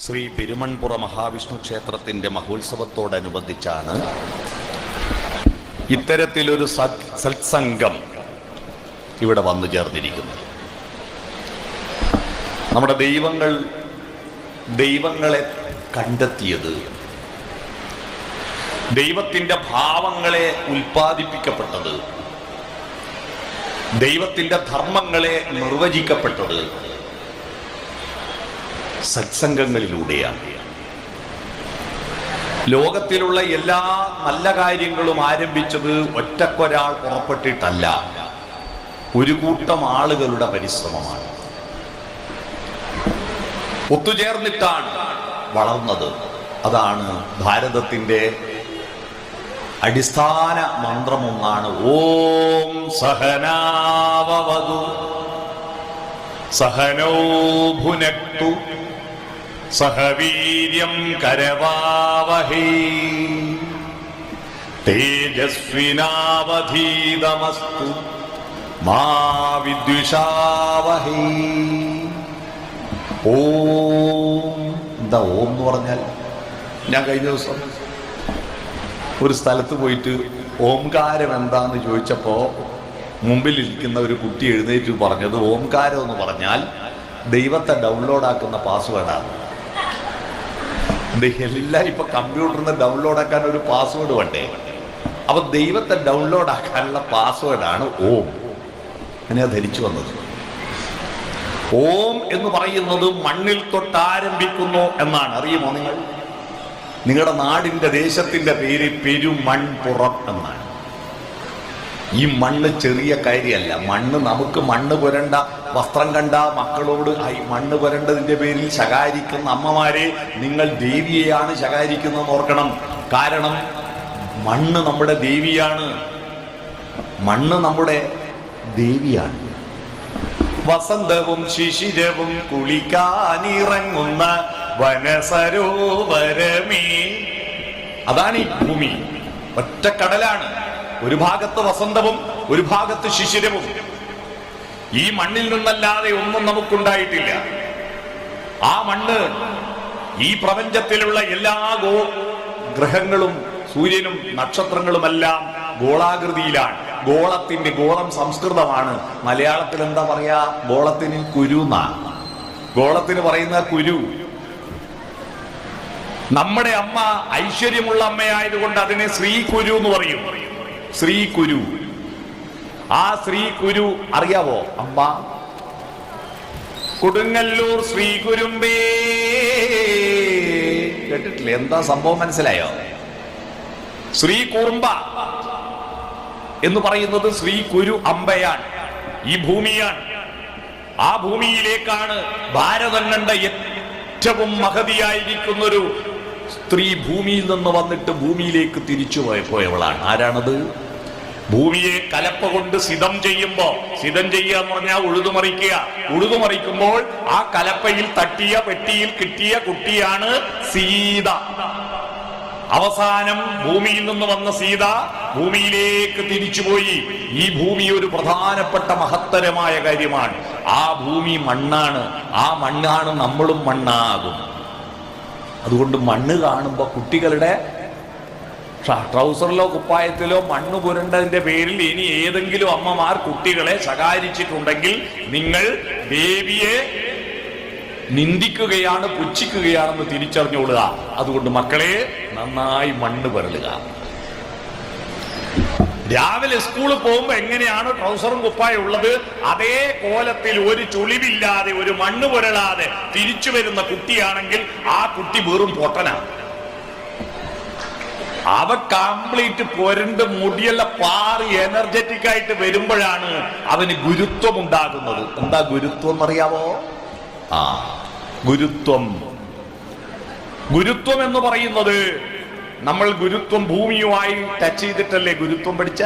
ശ്രീ പെരുമൺപുറ മഹാവിഷ്ണു ക്ഷേത്രത്തിന്റെ മഹോത്സവത്തോടനുബന്ധിച്ചാണ് ഇത്തരത്തിലൊരു സത് സത്സംഗം ഇവിടെ വന്നു ചേർന്നിരിക്കുന്നത്. നമ്മുടെ ദൈവങ്ങൾ ദൈവങ്ങളെ കണ്ടെത്തിയത് ദൈവത്തിന്റെ ഭാവങ്ങളെ ഉൽപ്പാദിപ്പിക്കപ്പെട്ടത് ദൈവത്തിന്റെ ധർമ്മങ്ങളെ നിർവചിക്കപ്പെട്ടത് സത്സംഗങ്ങളിലൂടെയാണ്. ലോകത്തിലുള്ള എല്ലാ നല്ല കാര്യങ്ങളും ആരംഭിച്ചത് ഒറ്റക്കൊരാൾ പുറപ്പെട്ടിട്ടല്ല. ഒരു കൂട്ടം ആളുകളുടെ പരിശ്രമമാണ്. ഒത്തുചേർന്നിട്ടാണ് വളർന്നത്. അതാണ് ഭാരതത്തിന്റെ അടിസ്ഥാന മന്ത്രമൊന്നാണ്. ഓം സഹനാവതു സഹനോ ഭുനക്തു. സഹവീര്യം കരവാവഹി. തേജസ്വിനാവധീതമസ്തു മാ വിദ്വിഷാവഹേ. ഓം. എന്താ ഓം എന്ന് പറഞ്ഞാൽ? ഞാൻ കഴിഞ്ഞ ദിവസം ഒരു സ്ഥലത്ത് പോയിട്ട് ഓംകാരം എന്താന്ന് ചോദിച്ചപ്പോ മുമ്പിൽ ഇരിക്കുന്ന ഒരു കുട്ടി എഴുന്നേറ്റ് പറഞ്ഞത് ഓംകാരം എന്ന് പറഞ്ഞാൽ ദൈവത്തെ ഡൗൺലോഡ് ആക്കുന്ന പാസ്വേഡാണ് എല്ലാം ഇപ്പൊ കമ്പ്യൂട്ടറിൽ നിന്ന് ഡൗൺലോഡ് ആക്കാൻ ഒരു പാസ്വേഡ് വേണ്ടേ? അപ്പൊ ദൈവത്തെ ഡൗൺലോഡ് ആക്കാനുള്ള പാസ്വേഡാണ് ഓം. അങ്ങനെ ധരിച്ചു വന്നത്. ഓം എന്ന് പറയുന്നത് മണ്ണിൽ തൊട്ട് ആരംഭിക്കുന്നു എന്നാണ്. അറിയുമോ നിങ്ങൾ? നിങ്ങളുടെ നാടിന്റെ ദേശത്തിന്റെ പേര് പെരുമൺപുറം എന്നാണ്. ഈ മണ്ണ് ചെറിയ കാര്യമല്ല. മണ്ണ് നമുക്ക് മണ്ണ് പുരണ്ട വസ്ത്രം കണ്ട മക്കളോട് "ഐ, മണ്ണ് പുരണ്ടതിന്റെ പേരിൽ ശകാരിക്കുന്ന അമ്മമാരെ നിങ്ങൾ ദേവിയെയാണ് ശകാരിക്കുന്നതെന്ന് ഓർക്കണം. കാരണം മണ്ണ് നമ്മുടെ ദേവിയാണ്. മണ്ണ് നമ്മുടെ ദേവിയാണ്. വസന്തവും ശിശിരവും കുളിക്കാനിറങ്ങുന്ന വനസരോവരമേ. അതാണ് ഈ ഭൂമി. ഒറ്റ കടലാണ് ഒരു ഭാഗത്ത് വസന്തവും ഒരു ഭാഗത്ത് ശിശിരവും. ഈ മണ്ണിൽ നിന്നല്ലാതെ ഒന്നും നമുക്കുണ്ടായിട്ടില്ല. ആ മണ്ണ് ഈ പ്രപഞ്ചത്തിലുള്ള എല്ലാ ഗോ ഗ്രഹങ്ങളും സൂര്യനും നക്ഷത്രങ്ങളുമെല്ലാം ഗോളാകൃതിയിലാണ്. ഗോളത്തിന്റെ ഗോളം സംസ്കൃതമാണ്. മലയാളത്തിൽ എന്താ പറയാ? ഗോളത്തിന് എന്നാണ് ഗോളത്തിന് പറയുന്ന കുരു. നമ്മുടെ അമ്മ ഐശ്വര്യമുള്ള അമ്മയായതുകൊണ്ട് അതിനെ ശ്രീ കുരു എന്ന് പറയും. ശ്രീ കുരു ആ ശ്രീ കുരു അറിയാവോ? അമ്മ. കൊടുങ്ങല്ലൂർ ശ്രീ കുരുമ്പേ കേട്ടിട്ടില്ലേ? എന്താ സംഭവം മനസ്സിലായോ? ശ്രീ കുറുമ്പ എന്ന് പറയുന്നത് ശ്രീ കുരു അമ്പയാണ്. ഈ ഭൂമിയാണ്. ആ ഭൂമിയിലേക്കാണ് ഭാരതം കണ്ട ഏറ്റവും മഹതിയായിരിക്കുന്ന ഒരു സ്ത്രീ ഭൂമിയിൽ നിന്ന് വന്നിട്ട് ഭൂമിയിലേക്ക് തിരിച്ചു പോയപ്പോയവളാണ് ആരാണത്? ഭൂമിയെ കലപ്പ കൊണ്ട് സിതം ചെയ്യുമ്പോ സിതം ചെയ്യുക എന്ന് പറഞ്ഞാൽ ഉഴുതുമറിക്കുക. ഉഴുതുമറിക്കുമ്പോൾ ആ കലപ്പയിൽ തട്ടിയ പെട്ടിയിൽ കിട്ടിയ കുട്ടിയാണ് സീത. അവസാനം ഭൂമിയിൽ നിന്ന് വന്ന സീത ഭൂമിയിലേക്ക് തിരിച്ചുപോയി ഈ ഭൂമി ഒരു പ്രധാനപ്പെട്ട മഹത്തരമായ കാര്യമാണ്. ആ ഭൂമി മണ്ണാണ്. ആ മണ്ണാണ് നമ്മളും മണ്ണാകും. അതുകൊണ്ട് മണ്ണ് കാണുമ്പോൾ കുട്ടികളുടെ ട്രൗസറിലോ കുപ്പായത്തിലോ മണ്ണ് പുരണ്ടതിന്റെ പേരിൽ ഇനി ഏതെങ്കിലും അമ്മമാർ കുട്ടികളെ ശകാരിച്ചിട്ടുണ്ടെങ്കിൽ നിങ്ങൾ ദേവിയെ നിന്ദിക്കുകയാണ് പുച്ഛിക്കുകയാണെന്ന് തിരിച്ചറിഞ്ഞുകൊള്ളുക. അതുകൊണ്ട് മക്കളെ നന്നായി മണ്ണ് പുരളുക. രാവിലെ സ്കൂളിൽ പോകുമ്പോ എങ്ങനെയാണ് ട്രൗസറും കുപ്പായം ഉള്ളത്? അതേ കോലത്തിൽ ഒരു ചുളിവില്ലാതെ ഒരു മണ്ണ് പുരളാതെ തിരിച്ചു വരുന്ന കുട്ടിയാണെങ്കിൽ ആ കുട്ടി വെറും പൊട്ടനാണ് അവ കംപ്ലീറ്റ് പൊരണ്ട് മുടിയല്ല പാറി എനർജറ്റിക് ആയിട്ട് വരുമ്പോഴാണ് അവന് ഗുരുത്വം ഉണ്ടാകുന്നത്. എന്താ ഗുരുത്വം എന്നറിയാവോ? ആ ഗുരുത്വം. ഗുരുത്വം എന്ന് പറയുന്നത് നമ്മൾ ഗുരുത്വം ഭൂമിയുമായി ടച്ച് ചെയ്തിട്ടല്ലേ ഗുരുത്വം പഠിച്ച?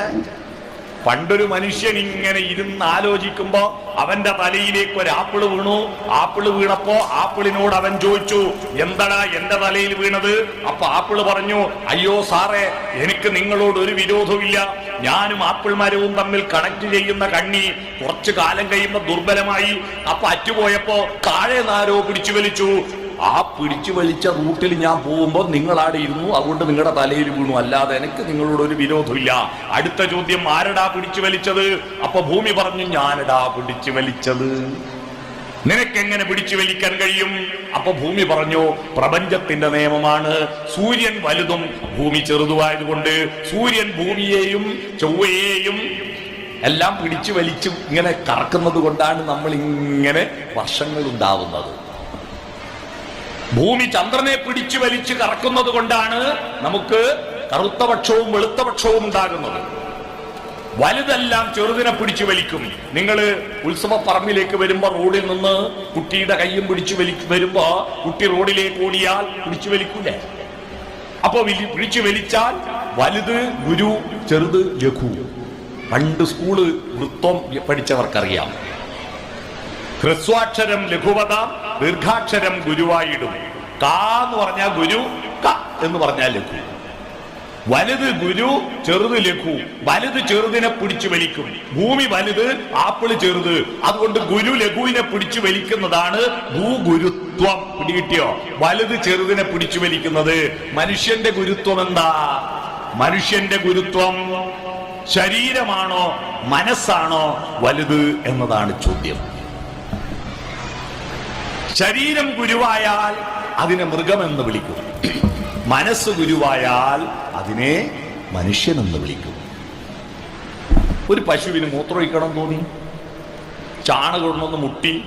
പണ്ടൊരു മനുഷ്യൻ ഇങ്ങനെ ഇരുന്ന് ആലോചിക്കുമ്പോ അവന്റെ തലയിലേക്ക് ഒരു ആപ്പിൾ വീണു. ആപ്പിൾ വീണപ്പോ ആപ്പിളിനോട് അവൻ ചോദിച്ചു എന്തടാ എന്റെ തലയിൽ വീണത്? അപ്പൊ ആപ്പിൾ പറഞ്ഞു അയ്യോ സാറേ എനിക്ക് നിങ്ങളോട് ഒരു വിരോധമില്ല ഞാനും ആപ്പിൾ മരവും തമ്മിൽ കണക്ട് ചെയ്യുന്ന കണ്ണി കുറച്ചു കാലം കഴിയുമ്പോ ദുർബലമായി. അപ്പൊ അറ്റുപോയപ്പോ താഴെ നാരോ പിടിച്ചു വലിച്ചു. ആ പിടിച്ചു വലിച്ച റൂട്ടിൽ ഞാൻ പോകുമ്പോൾ നിങ്ങളാടെ ഇരുന്നു. അതുകൊണ്ട് നിങ്ങളുടെ തലയിൽ വീണു. അല്ലാതെ എനിക്ക് നിങ്ങളോട് ഒരു വിരോധമില്ല. അടുത്ത ചോദ്യം ആരടാ പിടിച്ചു വലിച്ചത്? അപ്പൊ ഭൂമി പറഞ്ഞു ഞാനടാ പിടിച്ചു വലിച്ചത്. നിനക്കെങ്ങനെ പിടിച്ചു വലിക്കാൻ കഴിയും? അപ്പൊ ഭൂമി പറഞ്ഞു പ്രപഞ്ചത്തിന്റെ നിയമമാണ്. സൂര്യൻ വലുതും ഭൂമി ചെറുതുമായതുകൊണ്ട് സൂര്യൻ ഭൂമിയെയും ചൊവ്വയെയും എല്ലാം പിടിച്ചു വലിച്ചു ഇങ്ങനെ കറക്കുന്നത് കൊണ്ടാണ് നമ്മൾ ഇങ്ങനെ വർഷങ്ങൾ ഉണ്ടാവുന്നത് ഭൂമി ചന്ദ്രനെ പിടിച്ചു വലിച്ചു കറക്കുന്നത് കൊണ്ടാണ് നമുക്ക് കറുത്ത പക്ഷവും വെളുത്ത പക്ഷവും ഉണ്ടാകുന്നത്. വലുതെല്ലാം ചെറുതിനെ പിടിച്ചു വലിക്കും. നിങ്ങൾ ഉത്സവ പറമ്പിലേക്ക് വരുമ്പോൾ റോഡിൽ നിന്ന് കുട്ടിയുടെ കൈയും പിടിച്ചു വലി വരുമ്പോ കുട്ടി റോഡിലേക്ക് ഓടിയാൽ പിടിച്ചു വലിക്കൂലേ? അപ്പൊ പിടിച്ചു വലിച്ചാൽ വലുത് ഗുരു ചെറുത് ലഘു. പണ്ട് സ്കൂൾ വൃത്തം പഠിച്ചവർക്കറിയാം. ഹ്രസ്വാക്ഷരം ലഘുവത ദീർഘാക്ഷരം ഗുരുവായിടും. കാ എന്ന് പറഞ്ഞാൽ ഗുരു ക എന്ന് പറഞ്ഞാൽ ലഘു. വലുത് ഗുരു ചെറുത് ലഘു. വലുത് ചെറുതിനെ പിടിച്ചു വലിക്കും. ഭൂമി വലുത് ആപ്പിൾ ചെറുത്. അതുകൊണ്ട് ഗുരു ലഘുവിനെ പിടിച്ചു വലിക്കുന്നതാണ് ഭൂഗുരുത്വം. പിടികിട്ടിയോ? വലുത് ചെറുതിനെ പിടിച്ചു വലിക്കുന്നത് മനുഷ്യന്റെ ഗുരുത്വം എന്താ? മനുഷ്യന്റെ ഗുരുത്വം ശരീരമാണോ? മനസ്സാണോ? വലുത് എന്നതാണ് ചോദ്യം. ശരീരം ഗുരുവായാൽ അതിനെ മൃഗമെന്ന് വിളിക്കും. മനസ്സ് ഗുരുവായാൽ അതിനെ മനുഷ്യനെന്ന് വിളിക്കും. ഒരു പശുവിന് മൂത്രമൊഴിക്കണം തോന്നി. ചാണകൊണ്ടൊന്ന് മുട്ടി.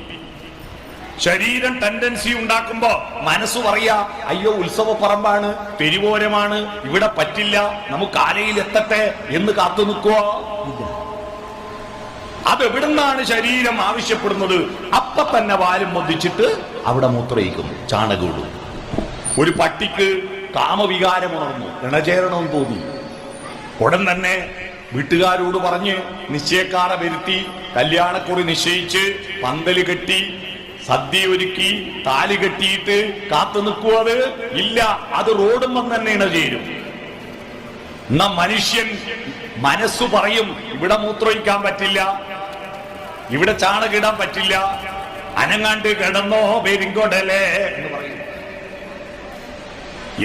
ശരീരം ടെൻഡൻസി ഉണ്ടാക്കുമ്പോ മനസ്സ് പറയാ അയ്യോ ഉത്സവ പറമ്പാണ് പെരുവോരമാണ് ഇവിടെ പറ്റില്ല നമുക്ക് ആലയിൽ എത്തട്ടെ എന്ന് കാത്തു നിൽക്കുവോ? ഇല്ല അതെവിടുന്നാണ് ശരീരം ആവശ്യപ്പെടുന്നത്? അപ്പൊ തന്നെ വാലും മൊന്തിച്ചിട്ട് അവിടെ മൂത്രയിക്കും ചാണകമിടും ഒരു പട്ടിക്ക് കാമവികാരം ഉണർന്നു ഇണചേരണം തോന്നി. ഉടൻ തന്നെ വീട്ടുകാരോട് പറഞ്ഞ് നിശ്ചയക്കാരെ വരുത്തി കല്യാണക്കുറി നിശ്ചയിച്ച് പന്തൽ കെട്ടി സദ്യ ഒരുക്കി താലി കെട്ടിയിട്ട് കാത്തു നിൽക്കുക അത് ഇല്ല അത് റോഡും വന്ന് തന്നെ ഇണചേരും. എന്നാ മനുഷ്യൻ മനസ്സു പറയും ഇവിടെ മൂത്രയിക്കാൻ പറ്റില്ല ഇവിടെ ചാണകിടാൻ പറ്റില്ല. അനങ്ങാണ്ട് കിടന്നോ പെരിങ്കോടലേ എന്ന് പറയും.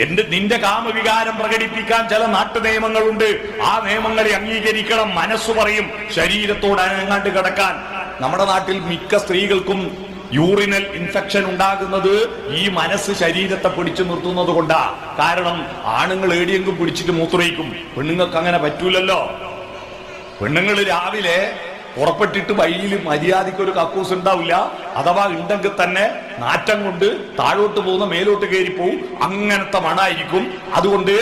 എന്റെ നിന്റെ കാമവികാരം പ്രകടിപ്പിക്കാൻ ചില നാട്ടു നിയമങ്ങളുണ്ട് ആ നിയമങ്ങളെ അംഗീകരിക്കണം മനസ്സ് പറയും. ശരീരത്തോട് അനങ്ങാണ്ട് കിടക്കാൻ. നമ്മുടെ നാട്ടിൽ മിക്ക സ്ത്രീകൾക്കും യൂറിനൽ ഇൻഫെക്ഷൻ ഉണ്ടാകുന്നത് ഈ മനസ്സ് ശരീരത്തെ പിടിച്ചു നിർത്തുന്നത് കൊണ്ടാ. കാരണം ആണുങ്ങൾ ഏടിയെങ്കിലും പിടിച്ചിട്ട് മൂത്രയിക്കും പെണ്ണുങ്ങൾക്ക് അങ്ങനെ പറ്റൂലല്ലോ. പെണ്ണുങ്ങൾ രാവിലെ പുറപ്പെട്ടിട്ട് വഴിയിൽ മര്യാദയ്ക്ക് ഒരു കക്കൂസ് ഉണ്ടാവില്ല. അഥവാ ഉണ്ടെങ്കിൽ തന്നെ നാറ്റം കൊണ്ട് താഴോട്ട് പോകുന്ന മേലോട്ട് കയറി പോവും അങ്ങനത്തെ മണായിരിക്കും. അതുകൊണ്ട്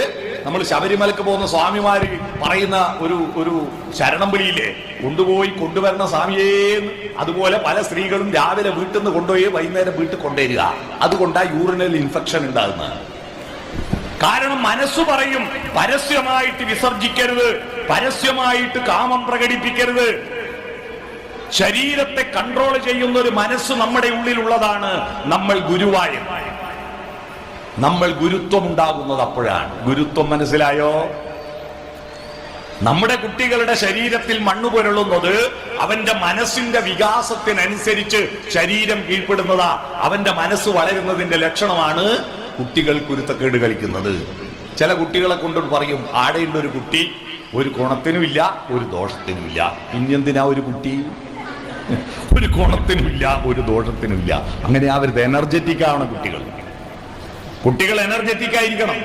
നമ്മൾ ശബരിമലക്ക് പോകുന്ന സ്വാമിമാർ പറയുന്ന ഒരു ഒരു ശരണം വിളിയില്ലേ കൊണ്ടുപോയി കൊണ്ടുവരുന്ന സ്വാമിയേന്ന് അതുപോലെ പല സ്ത്രീകളും രാവിലെ വീട്ടിൽ നിന്ന് കൊണ്ടുപോയി വൈകുന്നേരം വീട്ടിൽ കൊണ്ടുവരിക. അതുകൊണ്ടാ യൂറിനൽ ഇൻഫെക്ഷൻ ഉണ്ടാകുന്നത്. കാരണം മനസ്സ് പറയും പരസ്യമായിട്ട് വിസർജിക്കരുത് പരസ്യമായിട്ട് കാമം പ്രകടിപ്പിക്കരുത്. ശരീരത്തെ കൺട്രോൾ ചെയ്യുന്ന ഒരു മനസ്സ് നമ്മുടെ ഉള്ളിലുള്ളതാണ് നമ്മൾ ഗുരുവായ. നമ്മൾ ഗുരുത്വം ഉണ്ടാകുന്നത് അപ്പോഴാണ്. ഗുരുത്വം മനസ്സിലായോ? നമ്മുടെ കുട്ടികളുടെ ശരീരത്തിൽ മണ്ണ് പുരളുന്നത് അവന്റെ മനസ്സിന്റെ വികാസത്തിനനുസരിച്ച് ശരീരം കീഴ്പ്പെടുന്നതാ. അവന്റെ മനസ്സ് വളരുന്നതിന്റെ ലക്ഷണമാണ് കുട്ടികൾ കുരുത്തക്കേട് കളിക്കുന്നത്. ചില കുട്ടികളെ കൊണ്ട് പറയും ആടെയുള്ള ഒരു കുട്ടി ഒരു ഗുണത്തിനുമില്ല ഒരു ദോഷത്തിനുമില്ല. പിന്നെന്തിനാ ഒരു കുട്ടി? ഒരു ഗുണത്തിനുമില്ല ഒരു ദോഷത്തിനുമില്ല. അങ്ങനെ അവരുത് എനർജറ്റിക് ആവണം കുട്ടികൾ. കുട്ടികൾ എനർജറ്റിക് ആയിരിക്കണം.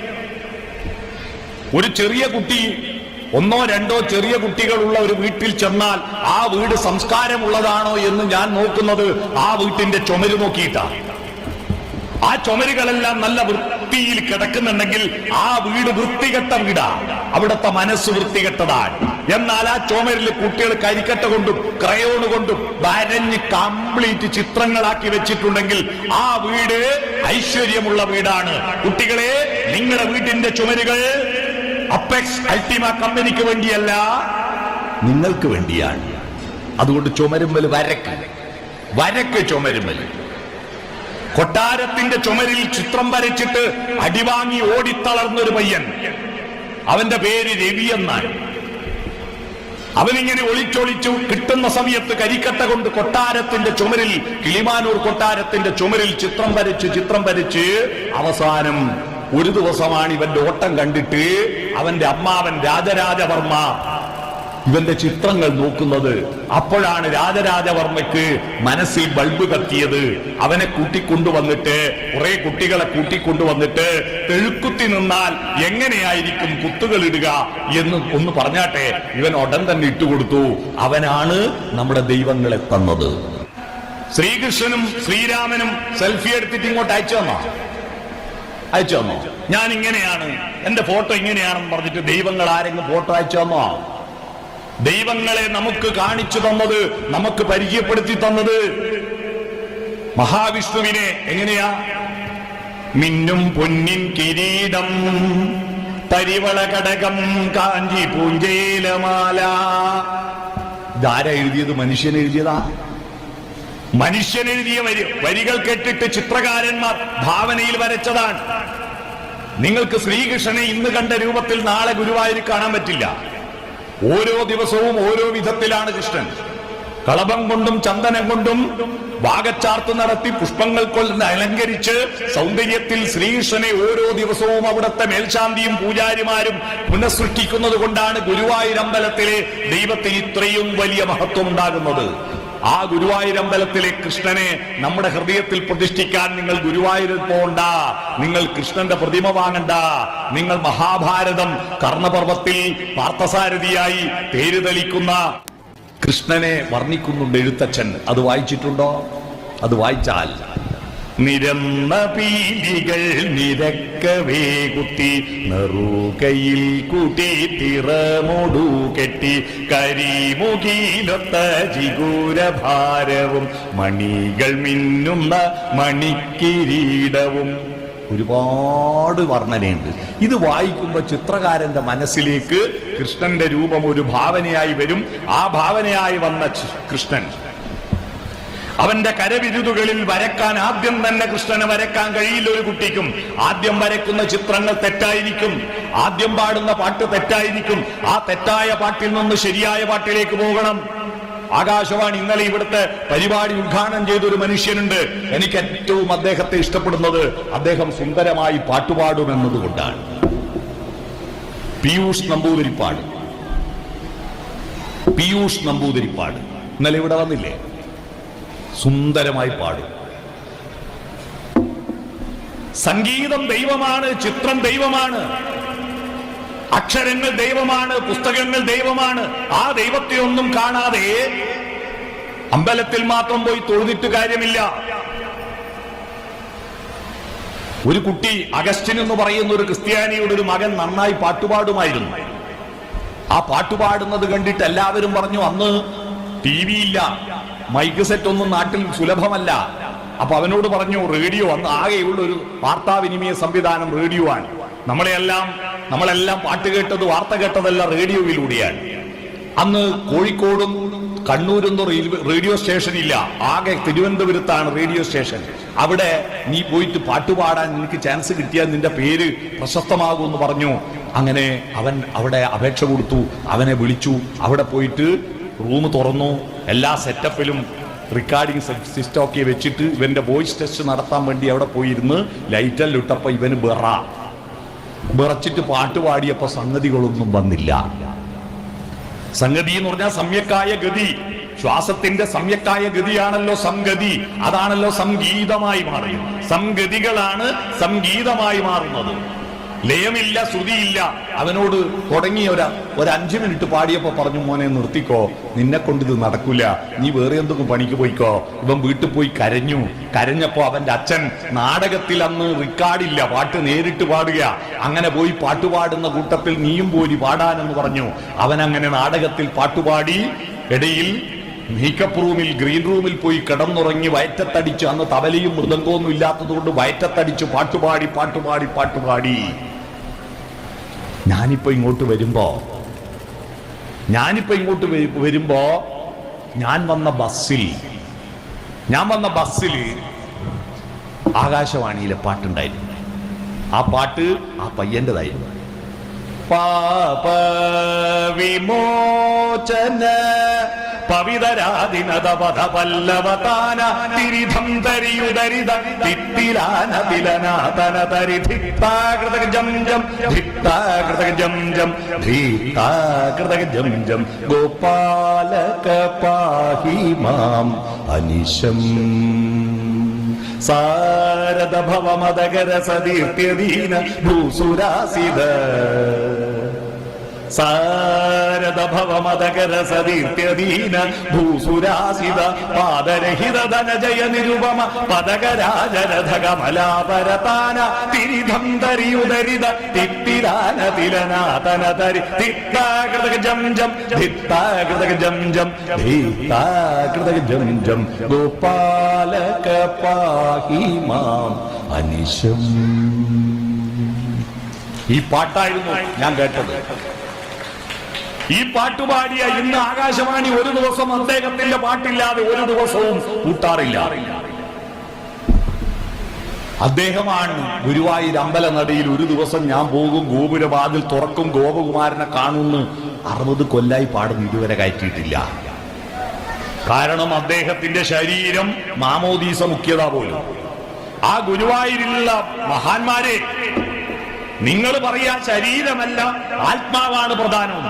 ഒരു ചെറിയ കുട്ടി ഒന്നോ രണ്ടോ ചെറിയ കുട്ടികളുള്ള ഒരു വീട്ടിൽ ചെന്നാൽ ആ വീട് സംസ്കാരമുള്ളതാണോ എന്ന് ഞാൻ നോക്കുന്നത് ആ വീട്ടിന്റെ ചുമര് നോക്കിയിട്ടാണ്. ആ ചുമരുകളെല്ലാം നല്ല വൃത്തിയിൽ കിടക്കുന്നുണ്ടെങ്കിൽ ആ വീട് വൃത്തികെട്ട വീടാ. അവിടുത്തെ മനസ്സ് വൃത്തികെട്ടതാണ്. എന്നാൽ ആ ചുമരിൽ കുട്ടികൾ കരിക്കട്ട കൊണ്ടും ക്രയോണ് കൊണ്ടും വരഞ്ഞ് കംപ്ലീറ്റ് ചിത്രങ്ങളാക്കി വെച്ചിട്ടുണ്ടെങ്കിൽ ആ വീട് ഐശ്വര്യമുള്ള വീടാണ്. കുട്ടികളെ നിങ്ങളുടെ വീട്ടിന്റെ ചുമരുകൾ അപ്പെക്സ് അൾട്ടിമ കമ്പനിക്ക് വേണ്ടിയല്ല നിങ്ങൾക്ക് വേണ്ടിയാണ്. അതുകൊണ്ട് ചുമരുമ്പൽ വരക്ക്. വരക്ക് ചുമരുമ്പൽ കൊട്ടാരത്തിന്റെ ചുമരിൽ ചിത്രം വരച്ചിട്ട് അടിവാങ്ങി ഓടിത്തളർന്നൊരു പയ്യൻ. അവന്റെ പേര് രവി എന്നാണ്. അവനിങ്ങനെ ഒളിച്ചൊളിച്ചു കിട്ടുന്ന സമയത്ത് കരിക്കട്ട കൊണ്ട് കൊട്ടാരത്തിന്റെ ചുമരിൽ കിളിമാനൂർ കൊട്ടാരത്തിന്റെ ചുമരിൽ ചിത്രം വരച്ച് ചിത്രം വരച്ച് അവസാനം ഒരു ദിവസമാണ് ഇവന്റെ ഓട്ടം കണ്ടിട്ട് അവന്റെ അമ്മാവൻ രാജരാജവർമ്മ ഇവന്റെ ചിത്രങ്ങൾ നോക്കുന്നത് അപ്പോഴാണ് രാജരാജവർമ്മയ്ക്ക് മനസ്സിൽ ബൾബ് കത്തിയത്. അവനെ കൂട്ടിക്കൊണ്ടുവന്നിട്ട് കുറെ കുട്ടികളെ കൂട്ടിക്കൊണ്ടുവന്നിട്ട് തെഴുക്കുത്തി നിന്നാൽ എങ്ങനെയായിരിക്കും കുത്തുകൾ ഇടുക എന്ന് ഒന്ന് പറഞ്ഞാട്ടെ. ഇവൻ ഉടൻ തന്നെ ഇട്ടുകൊടുത്തു അവനാണ് നമ്മുടെ ദൈവങ്ങളെ തന്നത്. ശ്രീകൃഷ്ണനും ശ്രീരാമനും സെൽഫി എടുത്തിട്ട് ഇങ്ങോട്ട് അയച്ചു തന്നോ? അയച്ചു തന്നോ? ഞാൻ ഇങ്ങനെയാണ് എന്റെ ഫോട്ടോ ഇങ്ങനെയാണെന്ന് പറഞ്ഞിട്ട് ദൈവങ്ങൾ ആരെങ്കിലും ഫോട്ടോ അയച്ചു തന്നോ? ദൈവങ്ങളെ നമുക്ക് കാണിച്ചു തന്നത് നമുക്ക് പരിചയപ്പെടുത്തി തന്നത്. മഹാവിഷ്ണുവിനെ എങ്ങനെയാ? മിന്നും പൊന്നിൻ കിരീടം പരിവള കടകം കാഞ്ചി പൂഞ്ചേലമാല ഇതാരാ എഴുതിയത്? മനുഷ്യൻ എഴുതിയതാ? മനുഷ്യൻ എഴുതിയ വരി വരികൾ കെട്ടിട്ട് ചിത്രകാരന്മാർ ഭാവനയിൽ വരച്ചതാണ്. നിങ്ങൾക്ക് ശ്രീകൃഷ്ണനെ ഇന്ന് കണ്ട രൂപത്തിൽ നാളെ ഗുരുവായൂർ കാണാൻ പറ്റില്ല. ഓരോ ദിവസവും ഓരോ വിധത്തിലാണ് കൃഷ്ണൻ. കളഭം കൊണ്ടും ചന്ദനം കൊണ്ടും വാഗച്ചാർത്ത് നടത്തി പുഷ്പങ്ങൾ കൊണ്ട് അലങ്കരിച്ച് സൗന്ദര്യത്തിൽ ശ്രീകൃഷ്ണനെ ഓരോ ദിവസവും അവിടുത്തെ മേൽശാന്തിയും പൂജാരിമാരും പുനഃസൃഷ്ടിക്കുന്നത് കൊണ്ടാണ് ഗുരുവായൂരമ്പലത്തിലെ ദൈവത്തിന് ഇത്രയും വലിയ മഹത്വം ഉണ്ടാകുന്നത്. ആ ഗുരുവായൂരമ്പലത്തിലെ കൃഷ്ണനെ നമ്മുടെ ഹൃദയത്തിൽ പ്രതിഷ്ഠിക്കാൻ നിങ്ങൾ ഗുരുവായൂരിൽ പോകണ്ട. നിങ്ങൾ കൃഷ്ണന്റെ പ്രതിമ വാങ്ങണ്ട. നിങ്ങൾ മഹാഭാരതം കർണപർവത്തിൽ പാർത്ഥസാരഥിയായി പേര് തെളിക്കുന്ന കൃഷ്ണനെ വർണിക്കുന്നുണ്ട് എഴുത്തച്ഛൻ. അത് വായിച്ചിട്ടുണ്ടോ? അത് വായിച്ചാൽ നിരന്ന പീലികൾ നിരക്കവേ കുത്തി നെറുകയിൽ കൂട്ടി തിറമൊടു കെട്ടി കരിമുകിലൊത്ത ജിഗൂരഭാരവും മണികൾ മിന്നുന്ന മണിക്കിരീടവും. ഒരുപാട് വർണനയുണ്ട്. ഇത് വായിക്കുമ്പോൾ ചിത്രകാരന്റെ മനസ്സിലേക്ക് കൃഷ്ണന്റെ രൂപം ഒരു ഭാവനയായി വരും. ആ ഭാവനയായി വന്ന കൃഷ്ണൻ. അവന്റെ കരവിരുതുകളിൽ വരക്കാൻ ആദ്യം തന്നെ കൃഷ്ണനെ വരക്കാൻ കഴിയില്ല ഒരു കുട്ടിക്കും. ആദ്യം വരക്കുന്ന ചിത്രങ്ങൾ തെറ്റായിരിക്കും. ആദ്യം പാടുന്ന പാട്ട് തെറ്റായിരിക്കും. ആ തെറ്റായ പാട്ടിൽ നിന്ന് ശരിയായ പാട്ടിലേക്ക് പോകണം. ആകാശവാണി ഇന്നലെ ഇവിടുത്തെ പരിപാടി ഉദ്ഘാടനം ചെയ്ത ഒരു മനുഷ്യനുണ്ട്. എനിക്ക് ഏറ്റവും അദ്ദേഹത്തെ ഇഷ്ടപ്പെടുന്നത് അദ്ദേഹം സുന്ദരമായി പാട്ടുപാടുമെന്നതുകൊണ്ടാണ് പീയൂഷ് നമ്പൂതിരിപ്പാട്. പീയൂഷ് നമ്പൂതിരിപ്പാട്. ഇന്നലെ ഇവിടെ വന്നില്ലേ? സുന്ദരമായി പാടും. സംഗീതം ദൈവമാണ് ചിത്രം ദൈവമാണ് അക്ഷരങ്ങൾ ദൈവമാണ് പുസ്തകങ്ങൾ ദൈവമാണ്. ആ ദൈവത്തെ ഒന്നും കാണാതെ അമ്പലത്തിൽ മാത്രം പോയി തൊഴുതിട്ട് കാര്യമില്ല. ഒരു കുട്ടി അഗസ്റ്റിൻ എന്ന് പറയുന്ന ഒരു ക്രിസ്ത്യാനിയുടെ ഒരു മകൻ നന്നായി പാട്ടുപാടുമായിരുന്നു. ആ പാട്ടുപാടുന്നത് കണ്ടിട്ട് എല്ലാവരും പറഞ്ഞു അന്ന് ടി വി ഇല്ല. മൈക്ക് സെറ്റ് ഒന്നും നാട്ടിൽ സുലഭമല്ല. അപ്പൊ അവനോട് പറഞ്ഞു റേഡിയോ അന്ന് ആകെയുള്ള ഒരു വാർത്താവിനിമയ സംവിധാനം റേഡിയോ ആണ് നമ്മളെല്ലാം നമ്മളെല്ലാം പാട്ട് കേട്ടത് വാർത്ത കേട്ടതെല്ലാം റേഡിയോയിലൂടെയാണ്. അന്ന് കോഴിക്കോടും കണ്ണൂരും റേഡിയോ സ്റ്റേഷൻ ഇല്ല ആകെ തിരുവനന്തപുരത്താണ് റേഡിയോ സ്റ്റേഷൻ. അവിടെ നീ പോയിട്ട് പാട്ടുപാടാൻ നിനക്ക് ചാൻസ് കിട്ടിയാൽ നിന്റെ പേര് പ്രശസ്തമാകുമെന്ന് പറഞ്ഞു. അങ്ങനെ അവൻ അവിടെ അപേക്ഷ കൊടുത്തു അവനെ വിളിച്ചു. അവിടെ പോയിട്ട് റൂം തുറന്നു എല്ലാ സെറ്റപ്പിലും റെക്കോർഡിംഗ് സിസ്റ്റം ഒക്കെ വെച്ചിട്ട് ഇവന്റെ വോയിസ് ടെസ്റ്റ് നടത്താൻ വേണ്ടി അവിടെ പോയിരുന്ന് ലൈറ്റെല്ലാം ഇട്ടപ്പോൾ ഇവന് ബെറ വിറച്ചിട്ട് പാട്ട് പാടിയപ്പോൾ സംഗതികളൊന്നും വന്നില്ല. സംഗതി എന്ന് പറഞ്ഞാൽ സമ്യക്കായ ഗതി. ശ്വാസത്തിന്റെ സമ്യക്കായ ഗതിയാണല്ലോ സംഗതി. അതാണല്ലോ സംഗീതമായി മാറിയത്. സംഗതികളാണ് സംഗീതമായി മാറുന്നത്. ലയമില്ല ശ്രുതിയില്ല. അവനോട് തുടങ്ങിയ ഒരു ഒരു അഞ്ചു മിനിറ്റ് പാടിയപ്പോ പറഞ്ഞു മോനെ നിർത്തിക്കോ. നിന്നെ കൊണ്ട് ഇത് നടക്കൂല. നീ വേറെ എന്തൊക്കെ പണിക്ക് പോയിക്കോ. ഇവൻ വീട്ടിൽ പോയി കരഞ്ഞു. കരഞ്ഞപ്പോ അവന്റെ അച്ഛൻ നാടകത്തിൽ അന്ന് റിക്കാർഡില്ല പാട്ട് നേരിട്ട് പാടുക. അങ്ങനെ പോയി പാട്ടുപാടുന്ന കൂട്ടത്തിൽ നീയും പോരി പാടാനെന്ന് പറഞ്ഞു. അവൻ അങ്ങനെ നാടകത്തിൽ പാട്ടുപാടി ഇടയിൽ മേക്കപ്പ് റൂമിൽ ഗ്രീൻ റൂമിൽ പോയി കിടന്നുറങ്ങി വയറ്റത്തടിച്ച് അന്ന് തവലയും മൃദംഗവും ഇല്ലാത്തതുകൊണ്ട് വയറ്റത്തടിച്ച് പാട്ടുപാടി പാട്ടുപാടി പാട്ടുപാടി ഞാനിപ്പോ ഇങ്ങോട്ട് വരുമ്പോ ഞാനിപ്പോ ഇങ്ങോട്ട് വരുമ്പോൾ വരുമ്പോ ഞാൻ വന്ന ബസ്സിൽ ഞാൻ വന്ന ബസ്സിൽ ആകാശവാണിയിലെ പാട്ടുണ്ടായിരുന്നു. ആ പാട്ട് ആ പയ്യന്റെതായിരുന്നു. പാപ വിമോചന പവിതരാദിനത പദ പല്ലവതാന തിരിധം തരിയുദരിത തിത്തിലാന തിലനാതന തരി ധിത്താകൃതക ജം ജം ധിത്താകൃതക ജം ജം ധീത്താകൃതക ജം ഗോപാലക പാഹി മാം അനിശം. സാരദ ഭവമദകര സതീർത്യദീന ഭൂസുരാസിത. സാരദ ഭവമദകര സതീർത്യദീന ഭൂസുരാസിത പാദരഹിത ധനജയ നിരുപമ പദകരാജരഥ കമലാപരതാന തിരിധം തരിയുദരിത തിത്തിലാന തിലനാതന തരി തിത്താകൃതക ജം ജം ജം ജം ജം ജം ഗോപാലക പാഹി മാം അനിശം. ഈ പാട്ടായിരുന്നു ഞാൻ കേട്ടത്. ഈ പാട്ടുപാടിയ ഇന്ന് ആകാശവാണി ഒരു ദിവസം അദ്ദേഹത്തിന്റെ പാട്ടില്ലാതെ ഒരു ദിവസവും കൂട്ടാറില്ല. അദ്ദേഹമാണ് ഗുരുവായൂർ അമ്പലനടയിൽ ഒരു ദിവസം ഞാൻ പോകും ഗോപുരവാതിൽ തുറക്കും ഗോപകുമാരനെ കാണുന്നു അറുപത് കൊല്ലായി പാടുന്നു ഇതുവരെ കയറ്റിയിട്ടില്ല. കാരണം അദ്ദേഹത്തിന്റെ ശരീരം മാമോദീസ മുഖ്യത പോലും. ആ ഗുരുവായൂരിലുള്ള മഹാന്മാരെ നിങ്ങൾ പറയാ ശരീരമല്ല ആത്മാവാണ് പ്രധാനം.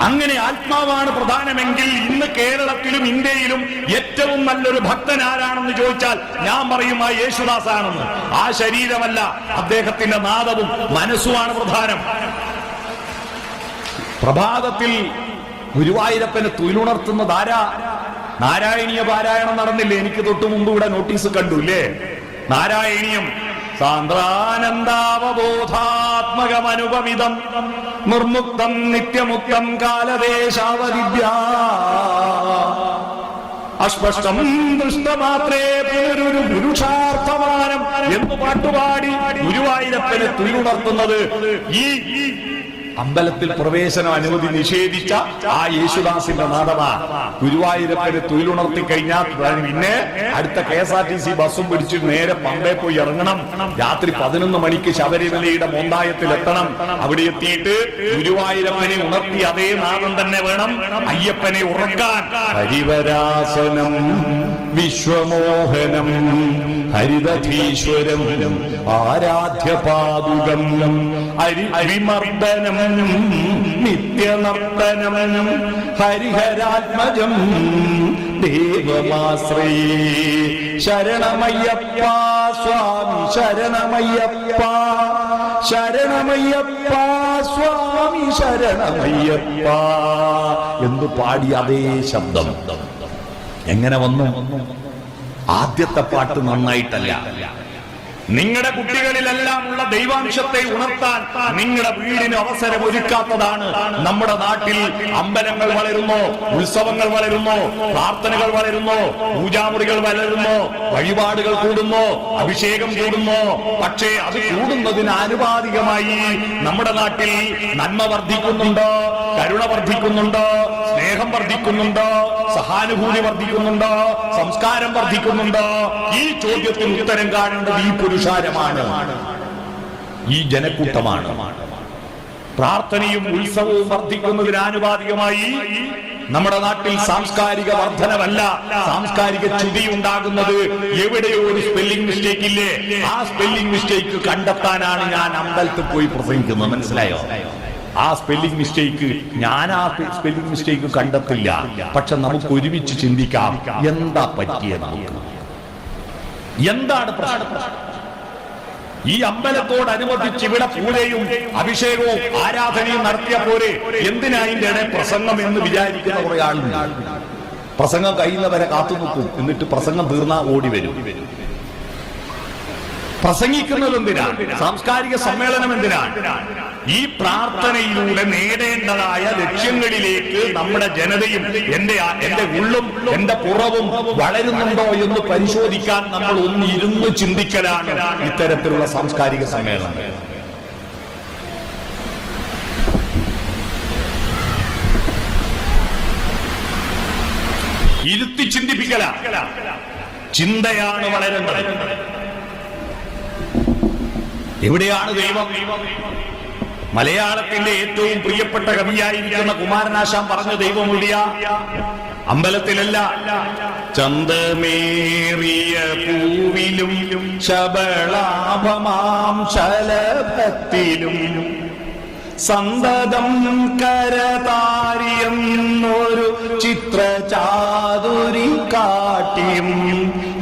അങ്ങനെ ആത്മാവാണ് പ്രധാനമെങ്കിൽ ഇന്ന് കേരളത്തിലും ഇന്ത്യയിലും ഏറ്റവും നല്ലൊരു ഭക്തൻ ആരാണെന്ന് ചോദിച്ചാൽ ഞാൻ പറയും ആ യേശുദാസ് ആണെന്ന് ആ ശരീരമല്ല അദ്ദേഹത്തിന്റെ നാദവും മനസ്സുമാണ് പ്രധാനം. പ്രഭാതത്തിൽ ഗുരുവായൂരപ്പന് തൊഴിലുണർത്തുന്ന ആരാ? നാരായണീയ പാരായണം നടന്നില്ലേ? എനിക്ക് തൊട്ടു മുമ്പ് ഇവിടെ നോട്ടീസ് കണ്ടു ഇല്ലേ? നാരായണീയം സാന്ദ്രാനന്ദാവബോധാത്മകമനുപമിതം. നിർമുക്തം നിത്യമുക്തം കാലദേശാവതിദ്യ അസ്പഷ്ടം ദൃഷ്ടമാത്രേ പുനരൊരു പുരുഷാർത്ഥമാനം എന്ന് പാട്ടുപാടി ഗുരുവായൂരപ്പനെ തുയിലുണർത്തുന്നത് ഈ അമ്പലത്തിൽ പ്രവേശനം അനുമതി നിഷേധിച്ച ആ യേശുദാസിന്റെ നാടമാ ഗുരുവായൂരപ്പന് തൊഴിലുണർത്തി കഴിഞ്ഞാൽ പിന്നെ അടുത്ത K S R T C ബസ്സും പിടിച്ച് നേരെ പമ്പേ പോയി ഇറങ്ങണം. രാത്രി പതിനൊന്ന് മണിക്ക് ശബരിമലയുടെ മോന്തായത്തിൽ എത്തണം അവിടെ എത്തിയിട്ട് ഗുരുവായൂരപ്പനെ ഉണർത്തി അതേ നാദം തന്നെ വേണം അയ്യപ്പനെ ഉറക്കാൻ. ഹരിവരാസനം വിശ്വമോഹനം ഹരിതധീശ്വരം ആരാധ്യപാദുകം ഹരി ഹരിമർദ്ദനം നിത്യനർത്തനം ഹരിഹരാത്മജം ദേവമാശ്രയേ ശരണമയ്യപ്പ സ്വാമി ശരണമയ്യപ്പ. ശരണമയ്യപ്പ സ്വാമി ശരണമയ്യപ്പ. എന്ന് പാടി അതേ ശബ്ദം. എങ്ങനെ വന്നു? ആദ്യത്തെ പാട്ട് നന്നായിട്ടല്ല. നിങ്ങളുടെ കുട്ടികളിലെല്ലാം ഉള്ള ദൈവാംശത്തെ ഉണർത്താൻ നിങ്ങളുടെ വീടിന് അവസരം ഒരുക്കാത്തതാണ് നമ്മുടെ നാട്ടിൽ അമ്പലങ്ങൾ വളരുന്നു ഉത്സവങ്ങൾ വളരുന്നു പ്രാർത്ഥനകൾ വളരുന്നു പൂജാമുറികൾ വളരുന്നു വഴിപാടുകൾ കൂടുന്നു അഭിഷേകം കൂടുന്നു. പക്ഷേ അത് കൂടുന്നതിന് ആനുപാതികമായി നമ്മുടെ നാട്ടിൽ നന്മ വർദ്ധിക്കുന്നുണ്ടോ കരുണ വർദ്ധിക്കുന്നുണ്ടോ സ്നേഹം വർദ്ധിക്കുന്നുണ്ടോ സഹാനുഭൂതി വർദ്ധിക്കുന്നുണ്ടോ സംസ്കാരം വർദ്ധിക്കുന്നുണ്ടോ. ഈ ചോദ്യത്തിന് ഉത്തരം കാണേണ്ടത് ഈ പുരുഷാരമാണ് ഈ ജനക്കൂട്ടമാണ്. പ്രാർത്ഥനയും ഉത്സവവും വർദ്ധിക്കുന്നതിന് ആനുപാതികമായി നമ്മുടെ നാട്ടിൽ സാംസ്കാരിക വർധനമല്ല. സാംസ്കാരിക ചുതി ഉണ്ടാകുന്നത് എവിടെയോ ഒരു സ്പെല്ലിംഗ് മിസ്റ്റേക്ക് ഇല്ലേ? ആ സ്പെല്ലിംഗ് മിസ്റ്റേക്ക് കണ്ടെത്താനാണ് ഞാൻ അമ്പലത്തിൽ പോയി പ്രസംഗിക്കുന്നത്. മനസ്സിലായോ? ആ സ്പെല്ലിംഗ് മിസ്റ്റേക്ക് ഞാൻ ആ സ്പെല്ലിംഗ് മിസ്റ്റേക്ക് കണ്ടെത്തില്ല. പക്ഷെ നമുക്ക് ഒരുമിച്ച് ചിന്തിക്കാം എന്താ പറ്റിയ നമുക്ക്? എന്താണ് പ്രശ്നം? ഈ അമ്പലത്തോടനുബന്ധിച്ച് ഇവിടെ പൂജയും അഭിഷേകവും ആരാധനയും നടത്തിയ പോലെ എന്തിനാ ഇതിന്റെ ഇടയിൽ പ്രസംഗം എന്ന് വിചാരിക്കുന്ന കുറെ ആളുണ്ട്. പ്രസംഗം കഴിയുന്നവരെ കാത്തു നിൽക്കും. എന്നിട്ട് പ്രസംഗം തീർന്നാ ഓടി വരും. പ്രസംഗിക്കുന്നത് എന്തിനാണ്? സാംസ്കാരിക സമ്മേളനം എന്തിനാണ്? ഈ പ്രാർത്ഥനയിലൂടെ നേടേണ്ടതായ ലക്ഷ്യങ്ങളിലേക്ക് നമ്മുടെ ജനതയും എന്റെ എന്റെ ഉള്ളും എന്റെ പുറവും വളരുന്നുണ്ടോ എന്ന് പരിശോധിക്കാൻ നമ്മൾ ഒന്ന് ഇരുന്ന് ചിന്തിക്കലാണ് ഇത്തരത്തിലുള്ള സാംസ്കാരിക സമ്മേളനം. ഇരുത്തി ചിന്തിപ്പിക്കല. ചിന്തയാണ് വളരുന്നത് എവിടെയാണ് ദൈവം? മലയാളത്തിന്റെ ഏറ്റവും പ്രിയപ്പെട്ട കവിയായിരിക്കുന്ന കുമാരനാശാൻ പറഞ്ഞു ദൈവമൊഴിയ അമ്പലത്തിലല്ല ചന്തമേറിയ പൂവിലും ശബളാഭമാം ശലഭത്തിലും സന്തതം കരതാരിയെന്നൊരു ചിത്രചാതുരി കാട്ടിയും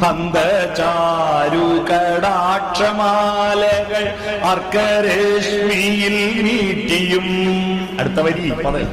ഹന്തചാരു കടാക്ഷമാലകൾ അർക്കരശ്മിയിൽ നീട്ടിയും. അടുത്ത വരി പറയും